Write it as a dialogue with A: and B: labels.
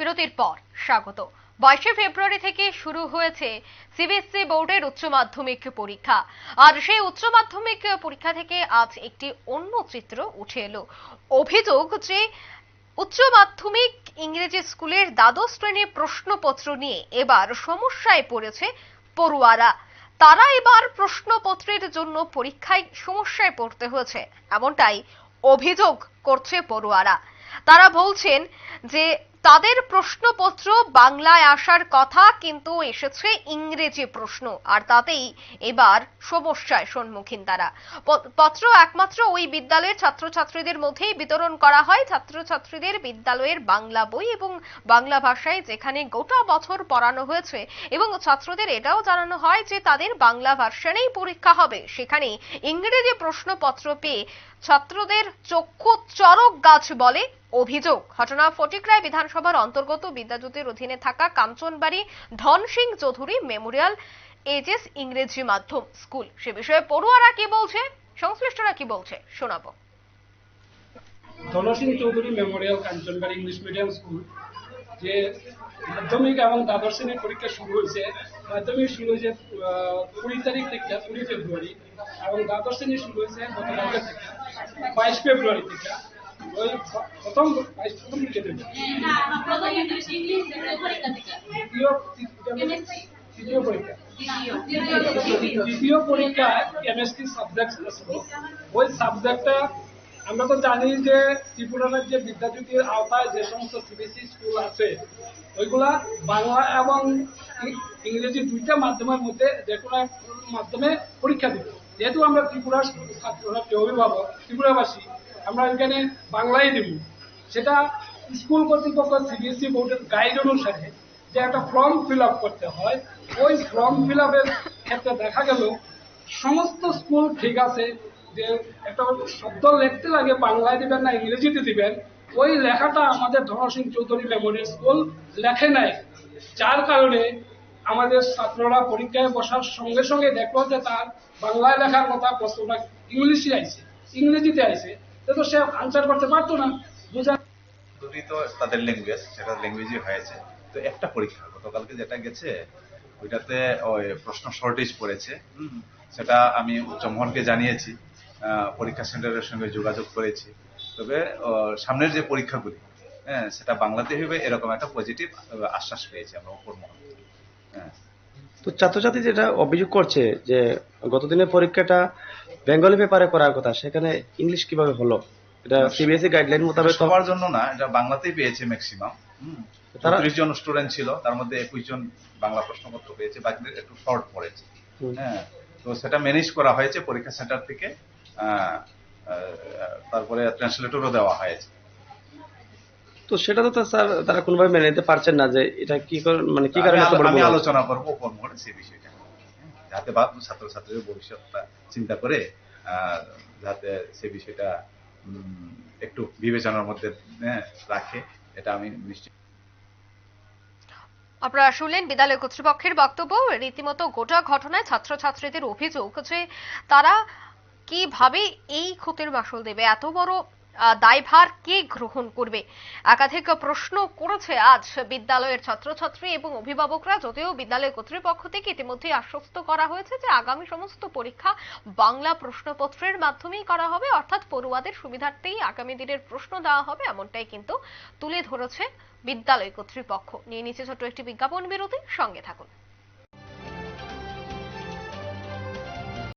A: বিরতির পর স্বাগত। বাইশে ফেব্রুয়ারি থেকে শুরু হয়েছে সিবিএসসি বোর্ডের উচ্চ মাধ্যমিক পরীক্ষা। আর সেই উচ্চ মাধ্যমিক পরীক্ষা থেকে আজ একটি অন্য চিত্র উঠে এলো। অভিযোগ যে, উচ্চ মাধ্যমিক ইংরেজি স্কুলের দ্বাদশ শ্রেণির প্রশ্নপত্র নিয়ে এবার সমস্যায় পড়েছে পড়ুয়ারা। তারা এবার প্রশ্নপত্রের জন্য পরীক্ষায় সমস্যায় পড়তে হয়েছে। এমনটাই অভিযোগ করছে পড়ুয়ারা। তারা বলছেন যে তাদের প্রশ্নপত্র বাংলায় আসার কথা কিন্তু এসেছে ইংরেজি প্রশ্ন, আর তাতেই এবার সমস্যায় সম্মুখীন তারা। পত্র একমাত্র ওই বিদ্যালয়ের ছাত্রছাত্রীদের মধ্যেই বিতরণ করা হয়। ছাত্রছাত্রীদের বিদ্যালয়ের বাংলা বই এবং বাংলা ভাষায় যেখানে গোটা বছর পড়ানো হয়েছে এবং ছাত্রদের এটাও জানানো হয় যে তাদের বাংলা ভার্সনেই পরীক্ষা হবে। সেখানে ইংরেজি প্রশ্নপত্র পেয়ে ছাত্রদের চক্ষু চরক গাছ বলে অভিযোগ, ঘটনা ফটিকরায় বিধানসভার অন্তর্গত বিদ্যাজ্যোতির অধীনে থাকা কাঞ্চনবাড়ি ধন সিং চৌধুরী মেমোরিয়াল এজেস ইংরেজি মাধ্যম স্কুল। সে বিষয়ে পড়ুয়ারা কি বলছে? সংশ্লিষ্টরা কি বলছে? শোনাবো।
B: Dhansing Chowdhury memorial Kanchanbari English medium school, যে মাধ্যমিক এবং দ্বাদশ শ্রেণির পরীক্ষা শুরু হয়েছে। মাধ্যমিক শুরু হয়েছে কুড়ি তারিখ থেকে, কুড়ি ফেব্রুয়ারি, এবং দ্বাদশ শ্রেণি শুরু হয়েছে গতকালকে থেকে, বাইশ ফেব্রুয়ারি থেকে। প্রথম প্রথম দিকে থেকে
C: প্রথম ইংলিশ ইংলিশ পরীক্ষা থেকে
B: তৃতীয় তৃতীয়- তৃতীয় পরীক্ষা।
C: দ্বিতীয়
B: দ্বিতীয় পরীক্ষায় কেমিস্ট্রি সাবজেক্ট ছিল। ওই সাবজেক্টটা আমরা তো জানি যে ত্রিপুরা যে বিদ্যাজ্যোতির আওতায় যে সমস্ত সিবিএসই স্কুল আছে ওইগুলা বাংলা এবং ইংরেজি দুইটা মাধ্যমের মধ্যে যে কোনো মাধ্যমে পরীক্ষা দিব যেহেতু আমরা ত্রিপুরার অভিভাবক, ত্রিপুরাবাসী, আমরা এখানে বাংলায় দিব। সেটা স্কুল কর্তৃপক্ষ সিবিএসই বোর্ডের গাইড অনুসারে যে একটা ফর্ম ফিল করতে হয়। ওই ফর্ম ফিল ক্ষেত্রে দেখা গেল, সমস্ত স্কুল ঠিক আছে, যে একটা শব্দ লিখতে লাগে, বাংলায় দিবেন না, ইংরেজিতে দিবেন। ওই লেখাটা আমাদের ধনসিং চৌধুরী মেমোরিয়াল স্কুল লেখে নাই। যার কারণে আমাদের ছাত্ররা পরীক্ষায় বসার সঙ্গে সঙ্গে দেখল যে তার বাংলায় লেখার কথা প্রশ্নটা ইংলিশে আইছে ইংরেজিতে আইছে। তো সে আনসার করতে পারতো না। বোঝা
D: দুটোই তো তাদের ল্যাঙ্গুয়েজ সেটা ল্যাঙ্গুয়েজই হয়েছে। তো একটা পরীক্ষা গতকালকে যেটা গেছে ওইটাতে ওই প্রশ্ন শর্টেজ পড়েছে। সেটা আমি উচ্চমোহনকে জানিয়েছি পরীক্ষা সেন্টারের সঙ্গে যোগাযোগ করেছি। তবে সামনের যে পরীক্ষাগুলি হ্যাঁ সেটা বাংলাতে হবে এরকম একটা পজিটিভ আশ্বাস পেয়েছি আমরা উপর মহল।
E: তো ছাত্রছাত্রী যেটা অভিযোগ করছে যে গতদিনের পরীক্ষাটা বেঙ্গলি পেপারে করার কথা সেখানে ইংলিশ কীভাবে হলো? এটা সিবিএসই গাইডলাইন মোতাবেক
D: সবার জন্য না এটা বাংলাতেই পেয়েছে ম্যাক্সিমাম
E: তারা-
D: ত্রিশ জন স্টুডেন্ট ছিল তার মধ্যে একুশ জন বাংলা প্রশ্নপত্র পেয়েছে বাকিদের একটু শর্ট পড়েছে। হ্যাঁ তো সেটা ম্যানেজ করা হয়েছে পরীক্ষা সেন্টার থেকে তারপরে ট্রান্সলেটরও দেওয়া হয়েছে।
E: তো সেটা তো স্যার তারা কোনোভাবে মেনে নিতে পারছেন না যে এটা কি করে- মানে কি কারণে
D: আমি? আলোচনা করব মহলে সেই বিষয়টা যাতে বা ছাত্রছাত্রীদের ভবিষ্যৎটা চিন্তা করে যাতে সে বিষয়টা একটু বিবেচনার মধ্যে হ্যাঁ, রাখে এটা আমি নিশ্চিত।
A: আপনারা শুনলেন বিদ্যালয় কর্তৃপক্ষের বক্তব্য। রীতিমতো গোটা ঘটনায় ছাত্রছাত্রীদের অভিযোগ যে তারা কীভাবে এই ক্ষতির মাসুল দেবে। এত বড় দায়ভার কে গ্রহণ করবে? একাধিক প্রশ্ন করেছে আজ বিদ্যালয়ের ছাত্রছাত্রী এবং অভিভাবকরা, যদিও বিদ্যালয় কর্তৃপক্ষ থেকে ইতিমধ্যে আশ্বস্ত করা হয়েছে যে আগামী সমস্ত পরীক্ষা বাংলা প্রশ্নপত্রের মাধ্যমেই করা হবে, অর্থাৎ পড়ুয়াদের সুবিধার্থেই আগামী দিনের প্রশ্ন দেওয়া হবে, এমনটাই কিন্তু তুলে ধরেছে বিদ্যালয় কর্তৃপক্ষ। নিয়ে নিচে ছোট্ট একটি বিজ্ঞাপন বিরতি, সঙ্গে থাকুন।